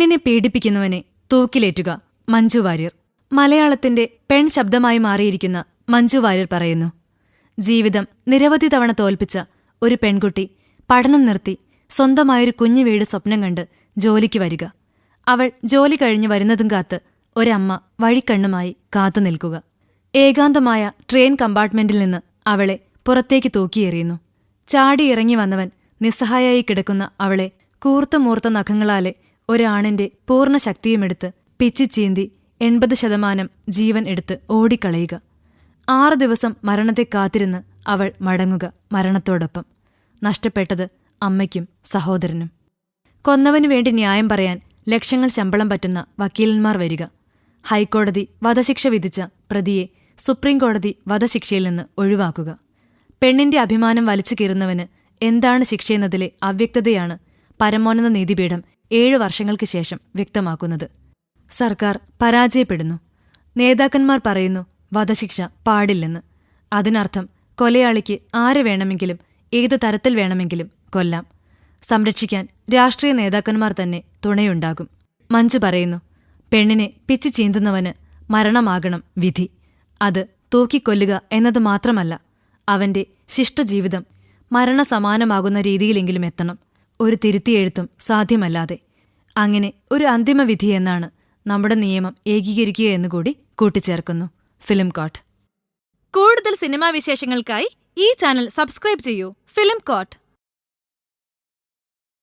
പെണ്ണിനെ പീഡിപ്പിക്കുന്നവനെ തൂക്കിലേറ്റുക മഞ്ജു വാര്യർ. മലയാളത്തിന്റെ പെൺ ശബ്ദമായി മാറിയിരിക്കുന്ന മഞ്ജു വാര്യർ പറയുന്നു ജീവിതം നിരവധി തവണ തോൽപ്പിച്ച ഒരു പെൺകുട്ടി പഠനം നിർത്തി സ്വന്തമായൊരു കുഞ്ഞു വീട് സ്വപ്നം കണ്ട് ജോലിക്ക് വരിക. അവൾ ജോലി കഴിഞ്ഞു വരുന്നതും കാത്ത് ഒരമ്മ വഴിക്കണ്ണുമായി കാത്തു നിൽക്കുക. ഏകാന്തമായ ട്രെയിൻ കമ്പാർട്ട്മെന്റിൽ നിന്ന് അവളെ പുറത്തേക്ക് തൂക്കിയെറിയുന്നു. ചാടിയിറങ്ങി വന്നവൻ നിസ്സഹായായി കിടക്കുന്ന അവളെ കൂർത്ത മൂർത്ത നഖങ്ങളാലെ ഒരാണിന്റെ പൂർണ ശക്തിയുമെടുത്ത് പിച്ചിച്ചീന്തി എൺപത് ശതമാനം ജീവൻ എടുത്ത് ഓടിക്കളയുക. ആറു ദിവസം മരണത്തെ കാത്തിരുന്ന് അവൾ മടങ്ങുക മരണത്തോടൊപ്പം. നഷ്ടപ്പെട്ടത് അമ്മയ്ക്കും സഹോദരനും. കൊന്നവനു വേണ്ടി ന്യായം പറയാൻ ലക്ഷങ്ങൾ ശമ്പളം പറ്റുന്ന വക്കീലന്മാർ വരിക. ഹൈക്കോടതി വധശിക്ഷ വിധിച്ച പ്രതിയെ സുപ്രീംകോടതി വധശിക്ഷയിൽ നിന്ന് ഒഴിവാക്കുക. പെണ്ണിന്റെ അഭിമാനം വലിച്ചു കീറുന്നവന് എന്താണ് ശിക്ഷയെന്നതിലെ അവ്യക്തതയാണ് പരമോന്നത നീതിപീഠം ഏഴു വർഷങ്ങൾക്ക് ശേഷം വ്യക്തമാക്കുന്നത്. സർക്കാർ പരാജയപ്പെടുന്നു. നേതാക്കന്മാർ പറയുന്നു വധശിക്ഷ പാടില്ലെന്ന്. അതിനർത്ഥം കൊലയാളിക്ക് ആര് വേണമെങ്കിലും ഏത് തരത്തിൽ വേണമെങ്കിലും കൊല്ലാം. സംരക്ഷിക്കാൻ രാഷ്ട്രീയ നേതാക്കന്മാർ തന്നെ തുണയുണ്ടാകും. മഞ്ജു പറയുന്നു പെണ്ണിനെ പിച്ചു ചീന്തുന്നവന് മരണമാകണം വിധി. അത് തൂക്കിക്കൊല്ലുക എന്നത് മാത്രമല്ല അവന്റെ ശിഷ്ടജീവിതം മരണസമാനമാകുന്ന രീതിയിലെങ്കിലും എത്തണം. ഒരു തിരുത്തിയെഴുത്തും സാധ്യമല്ലാതെ. അങ്ങനെ ഒരു അന്തിമ വിധി എന്നാണ് നമ്മുടെ നിയമം ഏകീകരിക്കുക എന്നുകൂടി കൂട്ടിച്ചേർക്കുന്നു. ഫിലിം കോട്ട് കൂടുതൽ സിനിമാ വിശേഷങ്ങൾക്കായി ഈ ചാനൽ സബ്സ്ക്രൈബ് ചെയ്യൂ. Film coat